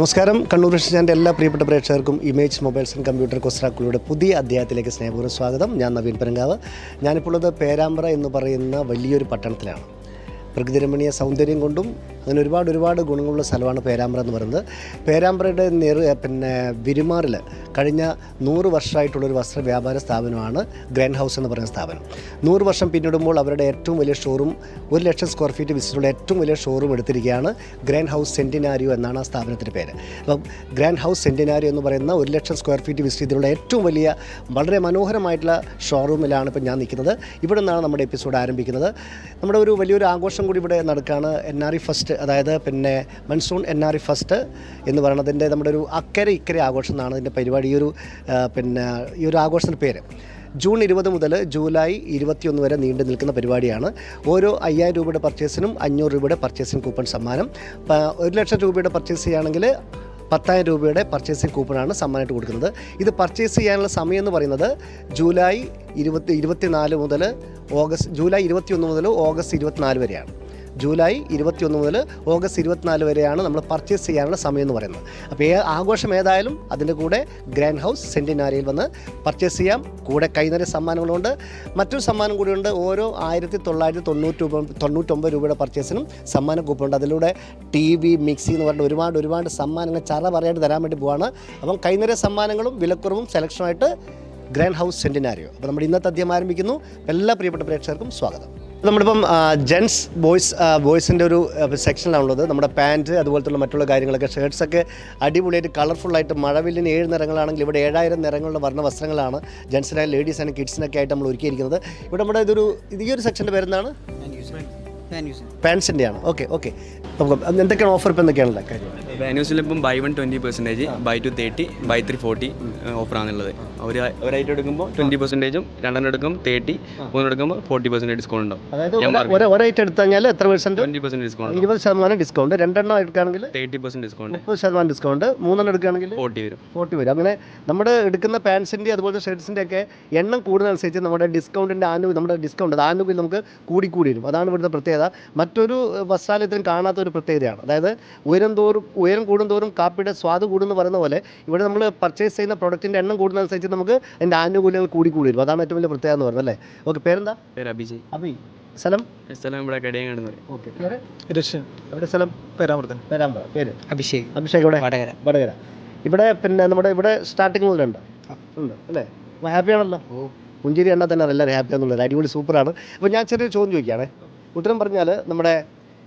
നമസ്കാരം. കണ്ണൂർ വിഷന്റെ എല്ലാ പ്രിയപ്പെട്ട പ്രേക്ഷകർക്കും ഇമേജ് മൊബൈൽസ് ആൻഡ് കമ്പ്യൂട്ടർ കൊസ്രാക്കുളിയുടെ പുതിയ അധ്യായത്തിലേക്ക് സ്നേഹപൂർവം സ്വാഗതം. ഞാൻ നവീൻ പെരങ്കാവ്. ഞാനിപ്പോൾ ഉള്ളത് പേരാമ്പ്ര എന്ന് പറയുന്ന വലിയൊരു പട്ടണത്തിലാണ്. പ്രകൃതിരമണീയ സൗന്ദര്യം കൊണ്ടും അങ്ങനെ ഒരുപാട് ഒരുപാട് ഗുണങ്ങളുള്ള സ്ഥലമാണ് പേരാമ്പ്ര എന്ന് പറയുന്നത്. പേരാമ്പ്രയുടെ നെറു പിന്നെ വിരുമാറിൽ കഴിഞ്ഞ നൂറ് വർഷമായിട്ടുള്ളൊരു വസ്ത്ര വ്യാപാര സ്ഥാപനമാണ് ഗ്രാൻഡ് ഹൗസ് എന്ന് പറയുന്ന സ്ഥാപനം. നൂറ് വർഷം പിന്നിടുമ്പോൾ അവരുടെ ഏറ്റവും വലിയ ഷോറൂം ഒരു ലക്ഷം സ്ക്വയർ ഫീറ്റ് വിസിറ്റുള്ള ഏറ്റവും വലിയ ഷോറൂം എടുത്തിരിക്കുകയാണ് ഗ്രാൻഡ് ഹൗസ് സെന്റിനാരിയോ എന്നാണ് ആ സ്ഥാപനത്തിന്റെ പേര്. അപ്പം ഗ്രാൻഡ് ഹൗസ് സെന്റിനാരിയോ എന്ന് പറയുന്ന ഒരു ലക്ഷം സ്ക്വയർ ഫീറ്റ് ചെയ്തിട്ടുള്ള ഏറ്റവും വലിയ വളരെ മനോഹരമായിട്ടുള്ള ഷോറൂമിലാണ് ഇപ്പം ഞാൻ നിൽക്കുന്നത്. ഇവിടെ നിന്നാണ് നമ്മുടെ എപ്പിസോഡ് ആരംഭിക്കുന്നത്. നമ്മുടെ ഒരു വലിയൊരു ആഘോഷം കൂടി ഇവിടെ നടക്കുകയാണ് എൻ ആർ ഇ ഫസ്റ്റ് അതായത് പിന്നെ monsoon N R E first എന്ന് പറയുന്നതിന്റെ നമ്മുടെ ഒരു അക്കരെ ഇക്കരെ ആഘോഷം എന്നാണ് ഇതിന്റെ പരിപാടി. ഈ ഒരു പിന്നെ ഈ ഒരു ആഘോഷത്തിന്റെ പേര്. ജൂൺ ഇരുപത് മുതൽ ജൂലൈ ഇരുപത്തിയൊന്ന് വരെ നീണ്ടു നിൽക്കുന്ന പരിപാടിയാണ്. ഓരോ അയ്യായിരം രൂപയുടെ പർച്ചേസിനും അഞ്ഞൂറ് രൂപയുടെ പർച്ചേസിംഗ് കൂപ്പൺ സമ്മാനം. ഒരു ലക്ഷം രൂപയുടെ പർച്ചേസ് ചെയ്യുകയാണെങ്കിൽ പത്തായിരം രൂപയുടെ പർച്ചേസിംഗ് കൂപ്പണാണ് സമ്മാനമായിട്ട് കൊടുക്കുന്നത്. ഇത് പർച്ചേസ് ചെയ്യാനുള്ള സമയം എന്ന് പറയുന്നത് ജൂലൈ ഇരുപത്തി ഇരുപത്തിനാല് മുതൽ ഓഗസ്റ്റ് ജൂലൈ ഇരുപത്തിയൊന്ന് മുതൽ ഓഗസ്റ്റ് ഇരുപത്തിനാല് വരെയാണ്. ജൂലൈ ഇരുപത്തിയൊന്ന് മുതൽ ഓഗസ്റ്റ് ഇരുപത്തിനാല് വരെയാണ് നമ്മൾ പർച്ചേസ് ചെയ്യാനുള്ള സമയം എന്ന് പറയുന്നത്. അപ്പോൾ ഏ ആഘോഷം ഏതായാലും അതിന്റെ കൂടെ ഗ്രാൻഡ് ഹൗസ് സെന്റിനാരിയിൽ വന്ന് പർച്ചേസ് ചെയ്യാം. കൂടെ കൈനിറയ സമ്മാനങ്ങളുണ്ട്. മറ്റൊരു സമ്മാനം കൂടിയുണ്ട്. ഓരോ ആയിരത്തി തൊള്ളായിരത്തി തൊണ്ണൂറ്റി തൊണ്ണൂറ്റൊമ്പത് രൂപയുടെ പർച്ചേസിനും സമ്മാന കൂപ്പുണ്ട് അതിലൂടെ ടി വി മിക്സി എന്ന് പറഞ്ഞ ഒരുപാട് ഒരുപാട് സമ്മാനങ്ങൾ ചറ പറയാണ്ട് തരാൻ വേണ്ടി പോവാണ്. അപ്പം കൈനിറയ സമ്മാനങ്ങളും വിലക്കുറവും സെലക്ഷനുമായിട്ട് ഗ്രാൻഡ് ഹൗസ് സെന്റിനാരിയോ. അപ്പോൾ നമ്മുടെ ഇന്നത്തെ അധ്യയം ആരംഭിക്കുന്നു. എല്ലാ പ്രിയപ്പെട്ട പ്രേക്ഷകർക്കും സ്വാഗതം. നമ്മളിപ്പം ജെൻസ് ബോയ്സ് ബോയ്സിന്റെ ഒരു സെക്ഷനിലാണുള്ളത് നമ്മുടെ പാന്റ് അതുപോലത്തുള്ള മറ്റുള്ള കാര്യങ്ങളൊക്കെ ഷർട്ട്സൊക്കെ അടിപൊളിയായിട്ട് കളർഫുള്ളായിട്ട് മഴവില്ലിന് ഏഴ് നിറങ്ങളാണെങ്കിൽ ഇവിടെ ഏഴായിരം നിറങ്ങളുടെ വർണ വസ്ത്രങ്ങളാണ് ജെൻസിനായാലും ലേഡീസ് ആൻഡ് കിഡ്സിനൊക്കെ ആയിട്ട് നമ്മൾ ഒരുക്കിയിരിക്കുന്നത്. ഇവിടെ നമ്മുടെ ഇതൊരു ഇത് ഈ ഒരു സെക്ഷന്റെ പേരെന്താണ്? പാൻസിന്റെയാണ് ഓക്കെ ഓക്കെ നമുക്ക് എന്തൊക്കെയാണ് ഓഫർ ഇപ്പം എന്തൊക്കെയാണല്ലേ കാര്യം വാന്യൂസിൽ ഇപ്പം buy one twenty percentage buy two thirty buy three forty ഓഫറാണുള്ളത് ഒരു ഒരൈറ്റം എടുക്കുമ്പോൾ ട്വന്റി പെർസെന്റേജും രണ്ടെണ്ണം എടുക്കും തേർട്ടി മൂന്ന് എടുക്കുമ്പോൾ ഫോർട്ടി പെർസെന്റേജ് ഡിസ്കൗണ്ട് ഉണ്ടാവും. അതായത് ഒരു ഒരൈറ്റം എടുത്തു കഴിഞ്ഞാൽ എത്ര പെർസെന്റ് ട്വന്റി പെർസെന്റ് ഡിസ്കൗണ്ട് ഇരുപത് ശതമാനം ഡിസ്കൗണ്ട് രണ്ടെണ്ണം എടുക്കുകയാണെങ്കിൽ തേർട്ടി പെർസെന്റ് ഡിസ്കൗണ്ട് മുപ്പത് ശതമാനം ഡിസ്കൗണ്ട് മൂന്നെണ്ണം എടുക്കുകയാണെങ്കിൽ ഫോർട്ടി വരും. ഫോർട്ടി വരും. അങ്ങനെ നമ്മുടെ എടുക്കുന്ന പാൻസിന്റെ അതുപോലെ ഷർട്ട്സിന്റെ ഒക്കെ എണ്ണം കൂടുന്നതനുസരിച്ച് നമ്മുടെ ഡിസ്കൗണ്ടിന്റെ ആനുകൂല്യം നമ്മുടെ ഡിസ്കൗണ്ട് ആനുകൂല്യം നമുക്ക് കൂടി കൂടി വരും. അതാണ് ഇവിടുത്തെ പ്രത്യേകത. മറ്റൊരു വസ്ത്രാലയത്തിനും കാണാത്ത ഒരു പ്രത്യേകതയാണ്. അതായത് ഉയരം തോറും ഉയരം കൂടുന്തോറും കാപ്പിയുടെ സ്വാദ് കൂടുമെന്ന് പറയുന്ന പോലെ ഇവിടെ നമ്മൾ പർച്ചേസ് ചെയ്യുന്ന പ്രൊഡക്റ്റിന്റെ എണ്ണം കൂടുന്നതനുസരിച്ച് നമുക്ക് അതിന്റെ ആനുകൂല്യങ്ങൾ കൂടി കൂടി വരും. അതാണ് ഏറ്റവും വലിയ പ്രത്യേകത എന്ന് പറയുന്നത് അല്ലേ? ഓക്കെ പേരെന്താ? പേര് അഭിജയ് അഭി സ്ഥലം? സ്ഥലം ഇവിടെ കടയങ്ങാട് പറയും. ഓക്കെ പേര്? രക്ഷൻ എവിടെ സ്ഥലം? പേരാമൃതൻ പേരാമ്പ്ര പേര്? അഭിഷേക്. അഭിഷേക് ഇവിടെ വടകര. വടകര. ഇവിടെ പിന്നെ നമ്മുടെ ഇവിടെ സ്റ്റാർട്ടിങ് മുതലുണ്ട് ഉണ്ട്. അല്ലേ? ഹാപ്പിയാണല്ലോ പുഞ്ചിരി കണ്ടാൽ തന്നെ എല്ലാവരും ഹാപ്പി ആണെന്നുള്ളത്. അടിപൊളി സൂപ്പറാണ് അപ്പോൾ ഞാൻ ചെറിയൊരു ചോദ്യം ചോദിക്കുകയാണേ. ഉത്തരം പറഞ്ഞാൽ നമ്മുടെ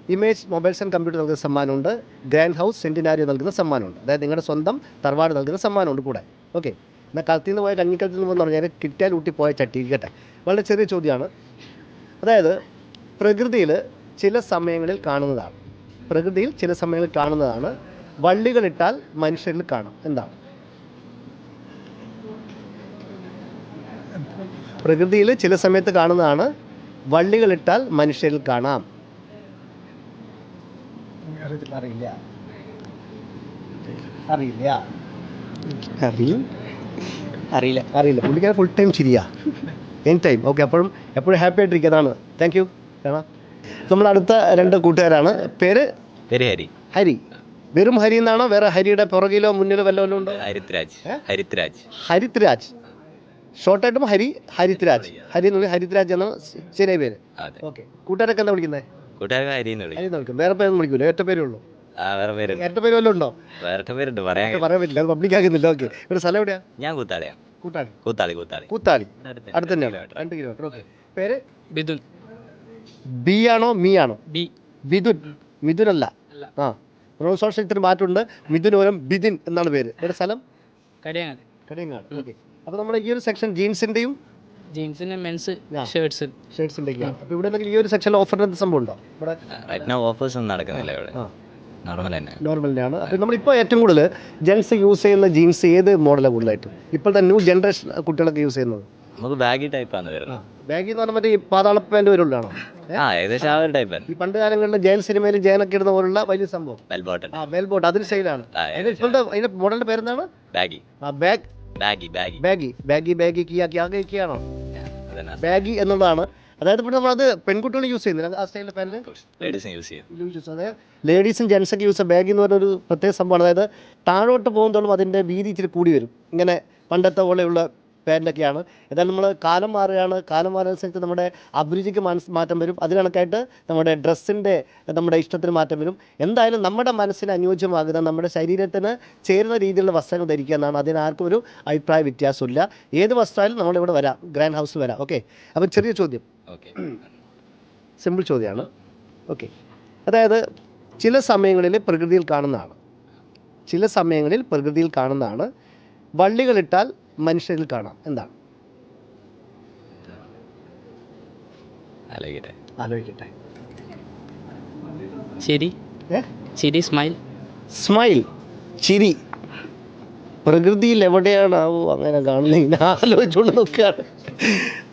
ഇമേജ് മൊബൈൽസ് ആൻഡ് കമ്പ്യൂട്ടർ നൽകുന്ന സമ്മാനമുണ്ട്. ഗ്രാൻഡ് ഹൗസ് സെന്റിനാരി നൽകുന്ന സമ്മാനമുണ്ട്. അതായത് നിങ്ങളുടെ സ്വന്തം തറവാട് നൽകുന്ന സമ്മാനമുണ്ട് കൂടെ. ഓക്കെ. എന്നാൽ കളത്തിൽ നിന്ന് പോയ കഞ്ഞിക്കളത്തിൽ നിന്ന് എന്ന് പറഞ്ഞാൽ കിട്ടിയാൽ ഊട്ടി പോയ ചട്ടി കേട്ടെ വളരെ ചെറിയ ചോദ്യമാണ്. അതായത് പ്രകൃതിയിൽ ചില സമയങ്ങളിൽ കാണുന്നതാണ്. പ്രകൃതിയിൽ ചില സമയങ്ങളിൽ കാണുന്നതാണ്. വള്ളികളിട്ടാൽ മനുഷ്യരിൽ കാണാം. എന്താണ്? പ്രകൃതിയിൽ ചില സമയത്ത് കാണുന്നതാണ്. വള്ളികളിട്ടാൽ മനുഷ്യരിൽ കാണാം. അറിയില്ല. അറിയില്ല. അറിയും അറിയില്ല. അറിയില്ല. പുള്ളിക്കാരെ ഫുൾ ടൈം ചിരിയാ. എനി ടൈം ഓക്കെ അപ്പോഴും എപ്പോഴും ഹാപ്പി ആയിട്ടിരിക്കുക. അതാണ്. താങ്ക് യു നമ്മൾ അടുത്ത രണ്ട് കൂട്ടുകാരാണ്. പേര്? പേര് ഹരി. ഹരി. വെറും ഹരി എന്നാണോ? വേറെ ഹരിയുടെ പുറകിലോ മുന്നിലോ വല്ലതും ഉണ്ടോ? ഹരിത്രാജ്? ഹരിത്രാജ്. ഹരിത്രാജ്. ഷോർട്ടായിട്ടും ഹരി ഹരിത്രാജ്. ഹരി എന്ന് പറഞ്ഞാൽ ഹരിത്രാജ് എന്നാണ്. ശരിയായ പേര്. ഓക്കെ കൂട്ടുകാരൊക്കെ എന്താ വിളിക്കുന്നത് ഹരി എന്ന് വിളിക്കും വേറെ പേരൊന്നും വിളിക്കൂല. ഒറ്റ പേരേ ഉള്ളൂ. ആ വേറെ പേരുണ്ട് ഇരട്ട പേര് വല്ലതും ഉണ്ടോ? വേറെ പേരുണ്ട്. പറയാൻ ഒക്കെ പറയാൻ പറ്റില്ല. അത് പബ്ലിക് ആക്കുന്നില്ല. ഓക്കെ ഇവിടെ സ്ഥലം എവിടെയാ? ഞാൻ കൂത്താളിയാ. കൂട്ടാളി കൂത്താളി കൂത്താളി. കൂത്താളി. അടുത്ത് അടുത്ത് തന്നെയാണ്. രണ്ട് കിലോമീറ്റർ. ഓക്കെ പേര്? ബിദുൽ ബി ആണോ മീ ആണോ? ബി. ബിദുൻ. മിഥുൻ അല്ല. അല്ല. ആ. പ്രൊണൗൺസേഷൻ ഇത്തിരി മാറ്റമുണ്ട്. മിഥുൻ പകരം ബിദിൻ എന്നാണ് പേര്. സ്ഥലം? അപ്പൊ കടിയങ്ങാട്. ഓക്കെ അപ്പോൾ നമ്മുടെ ഈ ഒരു സെക്ഷൻ ജീൻസിന്റെയും ജീൻസിന് മെൻസ്. ഷർട്സ് അപ്പോൾ ഇവിടെ ഈ ഒരു സെക്ഷനിൽ സംഭവം ഉണ്ടോ? ഇവിടെ റൈറ്റ് നോ ഓഫേഴ്സ് ഒന്നും നടക്കുന്നില്ല ഇവിടെ. നോർമൽ തന്നെ. അപ്പോൾ നമ്മളിപ്പോൾ ഏറ്റവും കൂടുതൽ ജെൻസ് യൂസ് ചെയ്യുന്ന ജീൻസ് ഏത് മോഡലാണ് കൂടുതലായിട്ട്? ഇപ്പോഴത്തെ ന്യൂ ജനറേഷൻ കുട്ടികളൊക്കെ യൂസ് ചെയ്യുന്നത്? നമുക്ക് ബാഗി ടൈപ്പാണ് വരുന്നത്. ബാഗി എന്ന് പറഞ്ഞാൽ മറ്റേ ഈ പാതാള പാന്റ് വരുള്ളതാണോ? ആ ഏകദേശം ആ ഒരു ടൈപ്പ് ഈ പണ്ട് കാലങ്ങളിൽ ജയൻ സിനിമയിൽ ജയനൊക്കെ ഇടുന്ന പോലുള്ള വലിയ സംഭവം. വെൽ ബോട്ടൺ ആ വെൽ ബോട്ട് അതിന് ആ, അതിന്റെ ഇപ്പോഴത്തെ അതിന്റെ മോഡലിന്റെ പേരെന്താണ്? ബാഗി ആ bag baggy baggy baggy baggy baggy കിയാ കിയാ കിയാണോ ബാഗി എന്നുള്ളതാണ്. അതായത് ഇപ്പോൾ നമ്മളത് പെൺകുട്ടികൾ യൂസ് ചെയ്യുന്നില്ല ആ സ്റ്റൈലിലെ പാന്റ് ലേഡീസും യൂസ് ചെയ്യും. അതായത് ലേഡീസും ജെൻസൊക്കെ യൂസ് ബാഗ് എന്ന് പറഞ്ഞൊരു പ്രത്യേക സംഭവമാണ്. അതായത് താഴോട്ട് പോകുന്നതോളം അതിന്റെ വീതി ഇച്ചിരി കൂടി വരും. ഇങ്ങനെ പണ്ടത്തെ പോലെയുള്ള പാന്റൊക്കെയാണ് എന്നാൽ നമ്മൾ കാലം മാറുകയാണ്. കാലം മാറുന്നതനുസരിച്ച് നമ്മുടെ അഭിരുചിക്ക് മനസ്സ് മാറ്റം വരും. അതിനണക്കായിട്ട് നമ്മുടെ ഡ്രസ്സിന്റെ നമ്മുടെ ഇഷ്ടത്തിന് മാറ്റം വരും. എന്തായാലും നമ്മുടെ മനസ്സിന് അനുയോജ്യമാകുന്ന നമ്മുടെ ശരീരത്തിന് ചേരുന്ന രീതിയിലുള്ള വസ്ത്രങ്ങൾ ധരിക്കുക എന്നാണ് അതിന് ആർക്കും ഒരു അഭിപ്രായ വ്യത്യാസമില്ല. ഏത് വസ്ത്രമായാലും നമ്മളിവിടെ വരാം. ഗ്രാൻഡ് ഹൗസിൽ വരാം. ഓക്കെ? അപ്പം ചെറിയ ചോദ്യം. ഓക്കെ. സിമ്പിൾ ചോദ്യമാണ്. ഓക്കെ. അതായത് ചില സമയങ്ങളിൽ പ്രകൃതിയിൽ കാണുന്നതാണ്. ചില സമയങ്ങളിൽ പ്രകൃതിയിൽ കാണുന്നതാണ്. വള്ളികളിട്ടാൽ മനുഷ്യരിൽ കാണാം. എന്താണ് ആലോചിക്കട്ടെ. ആലോചിക്കട്ടെ. ചിരി. ചിരി സ്മൈൽ. സ്മൈൽ. ചിരി. പ്രകൃതിയിൽ എവിടെയാണാവോ അങ്ങനെ കാണുന്നത്? ആലോചിച്ചുകൊണ്ട് നോക്കുകയാണ്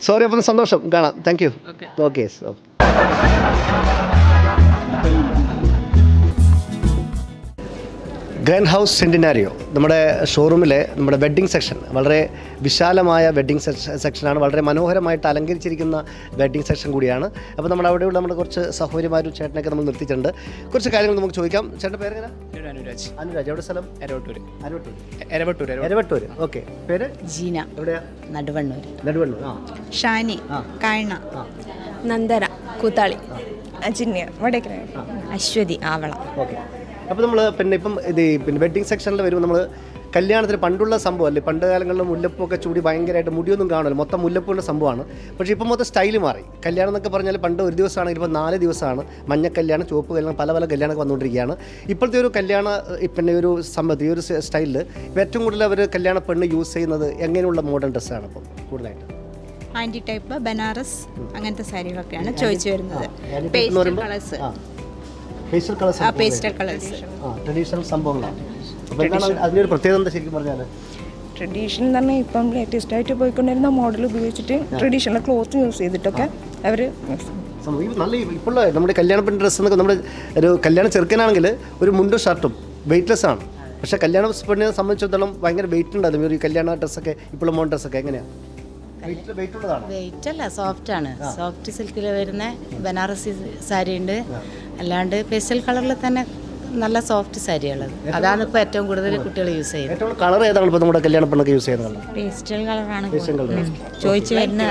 സോറി അപ്പം സന്തോഷം. കാണാം. Thank you okay okay grand house സെന്റിനാരിയോ നമ്മുടെ ഷോറൂമിലെ നമ്മുടെ വെഡ്ഡിംഗ് സെക്ഷൻ വളരെ വിശാലമായ വെഡ്ഡിംഗ് സെക്ഷനാണ് വളരെ മനോഹരമായിട്ട് അലങ്കരിച്ചിരിക്കുന്ന വെഡ്ഡിംഗ് സെക്ഷൻ കൂടിയാണ്. അപ്പോൾ നമ്മുടെ അവിടെയുള്ള നമ്മുടെ കുറച്ച് സഹോദരിമാരും ചേട്ടനൊക്കെ നമ്മൾ നിർത്തിയിട്ടുണ്ട്. കുറച്ച് കാര്യങ്ങൾ നമുക്ക് ചോദിക്കാം. ചേട്ടന്റെ പേര് അനുരാജ്. അനുരാജ് എവിടെ സ്ഥലം? എരവട്ടൂര്. അരവട്ടൂർ എരവട്ടൂർ എരവട്ടൂർ ഓക്കെ. പേര്? ജീന. എവിടെയാ? നടുവണ്ണൂർ നടുവണ്ണൂർ ആ. ഷാനി കാണ കായണ. നന്ദന കൂത്താളി. അജിന്യ വടക്കര അശ്വതി ആവള. ഓക്കെ. അപ്പോൾ നമ്മൾ പിന്നെ ഇപ്പം ഇത് പിന്നെ വെഡ്ഡിങ് സെക്ഷനിൽ വരുമ്പോൾ നമ്മൾ കല്യാണത്തിന് പണ്ടുള്ള സംഭവം അല്ലേ? പണ്ട് കാലങ്ങളിൽ മുല്ലപ്പൊക്കെ ചൂടി ഭയങ്കരമായിട്ട് മുടിയൊന്നും കാണുമല്ലോ. മൊത്തം മുല്ലപ്പൂവിന്റെ സംഭവമാണ്. പക്ഷേ ഇപ്പം മൊത്തം സ്റ്റൈൽ മാറി. കല്യാണം എന്നൊക്കെ പറഞ്ഞാൽ പണ്ട് ഒരു ദിവസമാണെങ്കിൽ ഇപ്പോൾ നാല് ദിവസമാണ്. മഞ്ഞ കല്യാണം ചുവപ്പ് കല്യാണം പല പല കല്യാണമൊക്കെ വന്നുകൊണ്ടിരിക്കുകയാണ്. ഇപ്പോഴത്തെ ഒരു കല്യാണ പിന്നെ ഒരു സംഭവത്തിൽ ഈ ഒരു സ്റ്റൈലിൽ ഏറ്റവും കൂടുതൽ അവർ കല്യാണ പെണ്ണ് യൂസ് ചെയ്യുന്നത് എങ്ങനെയുള്ള മോഡേൺ ഡ്രസ്സാണ് ഇപ്പം കൂടുതലായിട്ട്? ആന്റി ടൈപ്പ് ബനാറസ് അങ്ങനത്തെ സാരികളൊക്കെയാണ് ചോദിച്ചു വരുന്നത്. Pastel colours. പേസ്റ്റൽ കളേഴ്സ് ആ പേസ്റ്റൽ കളേഴ്സ് ആ ട്രഡീഷണൽ സംഭവങ്ങളാണ്. അപ്പോൾ എന്താണ് അതിന്റെ ഒരു പ്രത്യേകത എന്താ ശരിക്കും പറഞ്ഞാൽ ട്രഡീഷണൽ എന്ന് പറഞ്ഞാൽ ഇപ്പം ലേറ്റസ്റ്റ് ആയിട്ട് പോയിക്കൊണ്ടിരുന്ന മോഡൽ ഉപയോഗിച്ചിട്ട് ട്രഡീഷണൽ ക്ലോത്ത് യൂസ് ചെയ്തിട്ടൊക്കെ അവർ നല്ല ഇപ്പോൾ നമ്മുടെ കല്യാണ പെൺ ഡ്രസ്സ് എന്നൊക്കെ നമ്മുടെ ഒരു കല്യാണ ചെറുക്കനാണെങ്കിൽ ഒരു മുണ്ടും ഷർട്ടും വെയിറ്റ്ലെസ് ആണ്. പക്ഷേ കല്യാണ പെണ്ണിനെ സംബന്ധിച്ചിടത്തോളം ഭയങ്കര വെയിറ്റ് ഉണ്ടായിരുന്നു ഒരു ഈ കല്യാണ ഡ്രസ്സൊക്കെ ഇപ്പോഴും മോൺ ഡ്രസ്സൊക്കെ എങ്ങനെയാണ് വെയിറ്റ് വെയിറ്റ് ഉള്ളതാണ്? വെയിറ്റ് അല്ല സോഫ്റ്റ് ആണ്. സോഫ്റ്റ് സിൽക്കിൽ വരുന്ന ബനാറസി സാരി ഉണ്ട്. അല്ലാണ്ട് പേസ്റ്റൽ കളറിൽ തന്നെ നല്ല സോഫ്റ്റ് സാരിയുള്ളത് അതാണ് ഇപ്പോൾ ഏറ്റവും കൂടുതൽ കുട്ടികൾ യൂസ് ചെയ്യുന്നത്. ഏറ്റവും കളർ ഏതാണ് ഇപ്പോൾ നമ്മുടെ കല്യാണ പെണ്ണൊക്കെ യൂസ് ചെയ്യുന്നത്? പേസ്റ്റൽ കളറാണ് ചോദിച്ചു വരുന്ന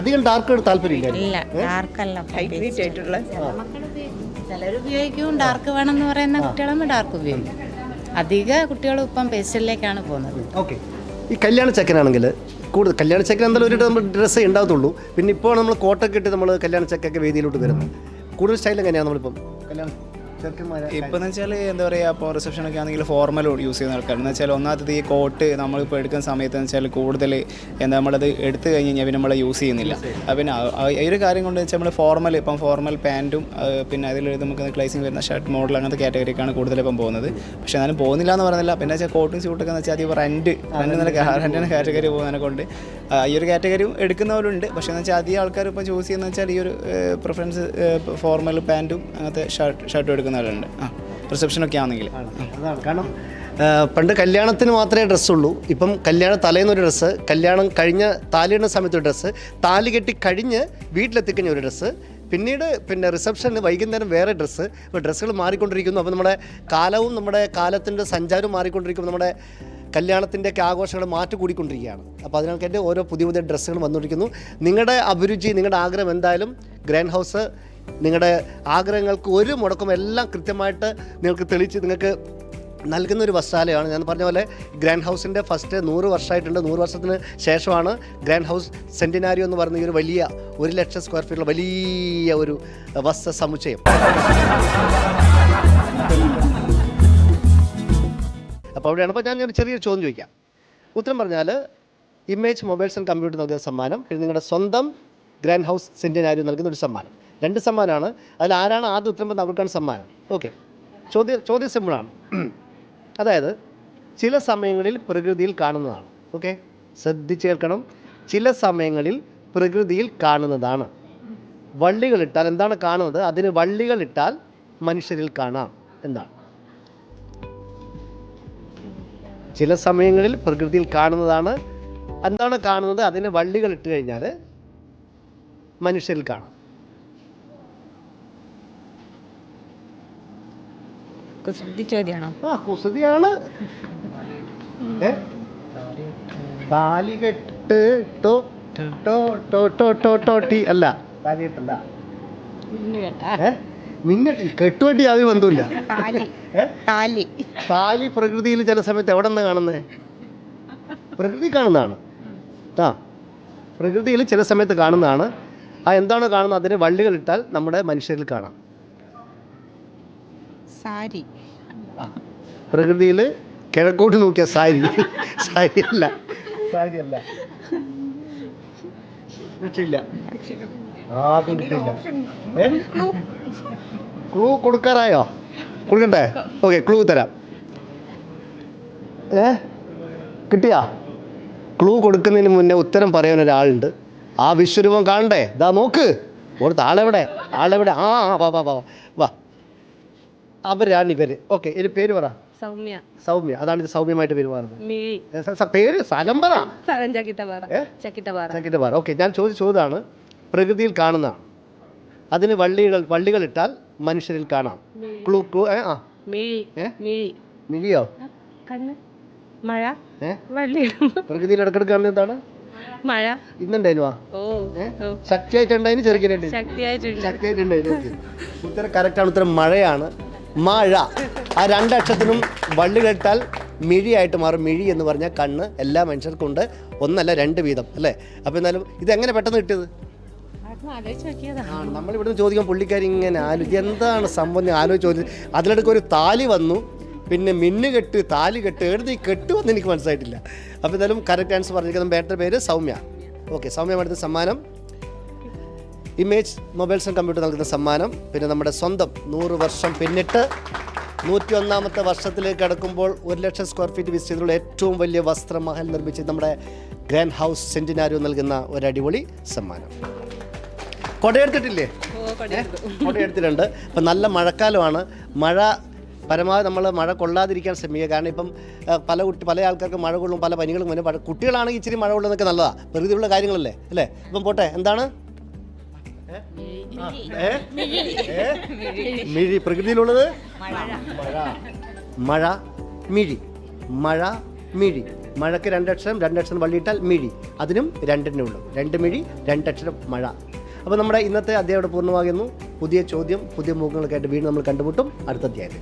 അധികം ഡാർക്ക് താല്പര്യമില്ല ഇല്ല ഡാർക്ക് അല്ല വെയിറ്റ് ആയിട്ടുള്ള ചിലർ ഉപയോഗിക്കും ഡാർക്ക് വേണമെന്ന് പറയുന്ന കുട്ടികളും ഡാർക്ക് ഉപയോഗിക്കും അധിക കുട്ടികളും ഇപ്പം പേസ്റ്റലിലേക്കാണ് പോകുന്നത്. ഓക്കെ ഈ കല്യാണ ചെക്കനാണെങ്കിൽ കൂടുതൽ കല്യാണ ചെക്കൻ എന്തായാലും ഒരു നമ്മൾ ഡ്രസ്സേ ഉണ്ടാകത്തുള്ളൂ. പിന്നെ ഇപ്പോൾ നമ്മൾ കോട്ടൊക്കെ ഇട്ട് നമ്മൾ കല്യാണച്ചക്കൊക്കെ വേദിയിലോട്ട് വരുന്നത്. കൂടുതൽ സ്റ്റൈൽ എങ്ങനെയാണ് നമ്മളിപ്പം? കല്യാണ ഇപ്പം എന്ന് വെച്ചാൽ എന്താ പറയുക ഇപ്പോൾ റിസപ്ഷനൊക്കെ ആണെങ്കിൽ ഫോർമൽ യൂസ് ചെയ്യുന്ന ആൾക്കാർ എന്ന് വെച്ചാൽ ഒന്നാമത്തത് ഈ കോട്ട് നമ്മളിപ്പോൾ എടുക്കുന്ന സമയത്ത് എന്ന് വെച്ചാൽ കൂടുതൽ എന്താ നമ്മളത് എടുത്തു കഴിഞ്ഞ് കഴിഞ്ഞാൽ പിന്നെ നമ്മൾ യൂസ് ചെയ്യുന്നില്ല. പിന്നെ ഈ ഒരു കാര്യം കൊണ്ട് വെച്ചാൽ നമ്മൾ ഫോർമൽ ഇപ്പം ഫോർമൽ പാന്റും പിന്നെ അതിൽ നമുക്ക് ക്ലൈസിങ് വരുന്ന ഷർട്ട് മോഡൽ അങ്ങനത്തെ കാറ്റഗറിക്കാണ് കൂടുതൽ ഇപ്പം പോകുന്നത്. പക്ഷേ എന്നാലും പോകുന്നില്ല എന്ന് പറയുന്നില്ല പിന്നെ വെച്ചാൽ കോട്ടും സ്യൂട്ടൊക്കെ എന്ന് വെച്ചാൽ അതിപ്പോൾ റെന്റ് റെന്റ് റെന്റിന് കാറ്റഗറി പോകുന്നതിനെ കൊണ്ട് ഈ ഒരു കാറ്റഗറിയും എടുക്കുന്നവരുണ്ട്. പക്ഷേ എന്ന് വെച്ചാൽ അധികം ആൾക്കാർ ഇപ്പോൾ ചൂസ് ചെയ്യുന്നത് വെച്ചാൽ ഈ ഒരു പ്രിഫറൻസ് ഫോർമൽ പാന്റും അങ്ങനത്തെ ഷർട്ട് ഷർട്ടും എടുക്കുന്നവരുണ്ട് ആ റിസപ്ഷനൊക്കെ ആണെങ്കിൽ. അതാണ്. കാരണം പണ്ട് കല്യാണത്തിന് മാത്രമേ ഡ്രസ്സുള്ളൂ ഇപ്പം കല്യാണ തലേന്നൊരു ഡ്രസ്സ് കല്യാണം കഴിഞ്ഞ താലിയിടുന്ന സമയത്ത് ഒരു ഡ്രസ്സ് താലി കെട്ടി കഴിഞ്ഞ് വീട്ടിലെത്തിക്കഴിഞ്ഞ ഒരു ഡ്രസ്സ് പിന്നീട് പിന്നെ റിസപ്ഷന് വൈകുന്നേരം വേറെ ഡ്രസ്സ് ഇപ്പോൾ ഡ്രസ്സുകൾ മാറിക്കൊണ്ടിരിക്കുന്നു. അപ്പോൾ നമ്മുടെ കാലവും നമ്മുടെ കാലത്തിന്റെ സഞ്ചാരവും മാറിക്കൊണ്ടിരിക്കുമ്പോൾ നമ്മുടെ കല്യാണത്തിന്റെയൊക്കെ ആഘോഷങ്ങൾ മാറ്റി കൂടിക്കൊണ്ടിരിക്കുകയാണ്. അപ്പോൾ അതിനൊക്കെ ഓരോ പുതിയ പുതിയ ഡ്രസ്സുകൾ വന്നുകൊണ്ടിരിക്കുന്നു. നിങ്ങളുടെ അഭിരുചി നിങ്ങളുടെ ആഗ്രഹം എന്തായാലും ഗ്രാൻഡ് ഹൗസ് നിങ്ങളുടെ ആഗ്രഹങ്ങൾക്ക് ഒരു മുടക്കം എല്ലാം കൃത്യമായിട്ട് നിങ്ങൾക്ക് തെളിച്ച് നിങ്ങൾക്ക് നൽകുന്ന ഒരു വസ്ത്രാലയമാണ്. ഞാൻ പറഞ്ഞ പോലെ ഗ്രാൻഡ് ഹൗസിന്റെ ഫസ്റ്റ് നൂറ് വർഷമായിട്ടുണ്ട്. നൂറ് വർഷത്തിന് ശേഷമാണ് ഗ്രാൻഡ് ഹൗസ് സെന്റിനാരിയോ എന്ന് പറയുന്ന ഈ ഒരു വലിയ ഒരു ലക്ഷം സ്ക്വയർ ഫീറ്റുള്ള വലിയ ഒരു വസ്ത്ര സമുച്ചയം. അപ്പോൾ അവിടെയാണ്. അപ്പോൾ ഞാൻ ചെറിയൊരു ചോദ്യം ചോദിക്കാം. ഉത്തരം പറഞ്ഞാൽ ഇമേജ് മൊബൈൽസ് ആൻഡ് കമ്പ്യൂട്ടർ നൽകുന്ന സമ്മാനം നിങ്ങളുടെ സ്വന്തം ഗ്രാൻഡ് ഹൗസ് സെന്റിനാരിയോ നൽകുന്ന ഒരു സമ്മാനം. രണ്ട് സമ്മാനമാണ് അതിൽ ആരാണ് ആദ്യം ഉത്തരം പറഞ്ഞത് അവർക്കാണ് സമ്മാനം. ഓക്കെ ചോദ്യ ചോദ്യം സിമ്പിളാണ് അതായത് ചില സമയങ്ങളിൽ പ്രകൃതിയിൽ കാണുന്നതാണ്. ഓക്കെ ശ്രദ്ധിച്ച് കേൾക്കണം. ചില സമയങ്ങളിൽ പ്രകൃതിയിൽ കാണുന്നതാണ്. വള്ളികളിട്ടാൽ എന്താണ് കാണുന്നത്? അതിന് വള്ളികളിട്ടാൽ മനുഷ്യരിൽ കാണാം എന്താണ് ചില സമയങ്ങളിൽ പ്രകൃതിയിൽ കാണുന്നതാണ്. എന്താണ് കാണുന്നത്? അതിന് വള്ളികൾ ഇട്ട് കഴിഞ്ഞാൽ മനുഷ്യരിൽ കാണാം. കുസൃതി ചോദ്യമാണോ ആ കുസൃതിയാണ്. ടോ ടോ ടോ ടോ ടോ ടോ ടി അല്ല? മിന്നട്ടി കെട്ടുവണ്ടി ആദ്യം ബന്ധമില്ല ഏ? താലി. താലി പ്രകൃതിയിൽ ചില സമയത്ത് എവിടെ നിന്ന് കാണുന്നത് പ്രകൃതി കാണുന്നതാണ്. ആ പ്രകൃതിയിൽ ചില സമയത്ത് കാണുന്നതാണ്. ആ എന്താണോ കാണുന്നത്? അതിന് വള്ളികൾ ഇട്ടാൽ നമ്മുടെ മനുഷ്യരിൽ കാണാം. സാരി. പ്രകൃതിയിൽ കിഴക്കോട്ട് നോക്കിയ സാരി. സാരി അല്ല. സാരി അല്ല? ക്ലൂ കൊടുക്കാറായോ? കൊടുക്കണ്ടേ? ഓക്കെ ക്ലൂ തരാം. ഏ? കിട്ടിയാ? ക്ലൂ കൊടുക്കുന്നതിന് മുന്നേ ഉത്തരം പറയാൻ ഒരാളുണ്ട്. ആ വിശ്വരൂപം കാണണ്ടേ? ഇതാ നോക്ക്. ഓർത്ത് ആളെവിടെ? ആളെവിടെ? ആ വാ വാ വാ വാ. അവരാണ് ഇവർ. ഓക്കെ ഇതിന് പേര് പറ. സൗമ്യ. സൗമ്യ. അതാണ് ഇത് സൗമ്യമായിട്ട് സ- സ- പേര് സ്ഥലം പറ. ചക്കിട്ടപാറ. ഓക്കെ ഞാൻ ചോദിച്ച ചോദ്യമാണ് പ്രകൃതിയിൽ കാണുന്ന അതിന് വള്ളികൾ വള്ളികൾ ഇട്ടാൽ മനുഷ്യരിൽ കാണാം. ക്ലൂ ക്ലൂ ഏ ആ. മിഴിയോ? മഴ. വള്ളി പ്രകൃതിയിൽ ഇടക്കിടക്ക് കാണുന്ന എന്താണ്? മഴ. ഇന്നുണ്ടായിരുന്നോ ശക്തിയായിട്ടുണ്ടായിരുന്നു ചെറുക്കിനുണ്ട് ശക്തിയായിട്ടുണ്ട്. ശക്തിയായിട്ടുണ്ടായിരുന്നു ഉത്തരം കറക്റ്റാണ് ഉത്തരം മഴയാണ്. മഴ. ആ രണ്ടക്ഷരത്തിനും വള്ളികളിട്ടാൽ മിഴിയായിട്ട് മാറും. മിഴി എന്ന് പറഞ്ഞാൽ കണ്ണ്. എല്ലാ മനുഷ്യർക്കും ഉണ്ട്. ഒന്നല്ല രണ്ട് വീതം. അല്ലേ? അപ്പോൾ എന്നാലും എങ്ങനെ പെട്ടെന്ന് കിട്ടിയത്? നമ്മളിവിടുന്ന് ചോദിക്കാൻ പുള്ളിക്കാരി ഇങ്ങനെ ആലോചിച്ച് എന്താണ് സംഭവം ആലോചിച്ച് ചോദിച്ചത് അതിലിടയ്ക്ക് ഒരു താലി വന്നു. പിന്നെ മിന്നു കെട്ട് താലി കെട്ട്. എഴുതി കെട്ട് വന്ന് എനിക്ക് മനസ്സിലായിട്ടില്ല. അപ്പോൾ എന്തായാലും കറക്റ്റ് ആൻസർ പറഞ്ഞിരിക്കുന്നത് ബേട്ടർ പേര് സൗമ്യ. ഓക്കെ സൗമ്യ അടുത്ത സമ്മാനം. ഇമേജ് മൊബൈൽസ് ആൻഡ് കമ്പ്യൂട്ടർ നൽകുന്ന സമ്മാനം. പിന്നെ നമ്മുടെ സ്വന്തം നൂറ് വർഷം പിന്നിട്ട് നൂറ്റി ഒന്നാമത്തെ വർഷത്തിലേക്ക് കടക്കുമ്പോൾ ഒരു ലക്ഷം സ്ക്വയർ ഫീറ്റ് വിസ്തീർണമുള്ള ഏറ്റവും വലിയ വസ്ത്രമഹൽ നിർമ്മിച്ച് നമ്മുടെ ഗ്രാൻഡ് ഹൗസ് സെന്റിനാരോ നൽകുന്ന ഒരു അടിപൊളി സമ്മാനം. കൊടയെടുത്തിട്ടില്ലേ? കൊടയെടുത്തിട്ടുണ്ട്. അപ്പം നല്ല മഴക്കാലമാണ്. മഴ പരമാവധി നമ്മൾ മഴ കൊള്ളാതിരിക്കാൻ ശ്രമിക്കുക. കാരണം ഇപ്പം പല കുട്ടി പല ആൾക്കാർക്ക് മഴ കൊള്ളും പല പനികളും വരും. കുട്ടികളാണെങ്കിൽ ഇച്ചിരി മഴ കൊള്ളുന്നതൊക്കെ നല്ലതാണ് പ്രകൃതിയുള്ള കാര്യങ്ങളല്ലേ? അല്ലേ? ഇപ്പം പോട്ടെ എന്താണ്? മിഴി. പ്രകൃതിയിലുള്ളത്? മഴ. മഴ. മിഴി മഴ. മിഴി മഴയ്ക്ക് രണ്ടക്ഷരം രണ്ടക്ഷരം വള്ളിയിട്ടാൽ മിഴി. അതിനും രണ്ടിനും ഉള്ളൂ. രണ്ട് മിഴി രണ്ടക്ഷരം മഴ. അപ്പോൾ നമ്മുടെ ഇന്നത്തെ അധ്യായം ഇവിടെ പൂർണമാകുന്നു. പുതിയ ചോദ്യം പുതിയ മുഖങ്ങളൊക്കെ ആയിട്ട് വീണ്ടും നമ്മൾ കണ്ടുമുട്ടും. അടുത്ത അധ്യായത്തിൽ.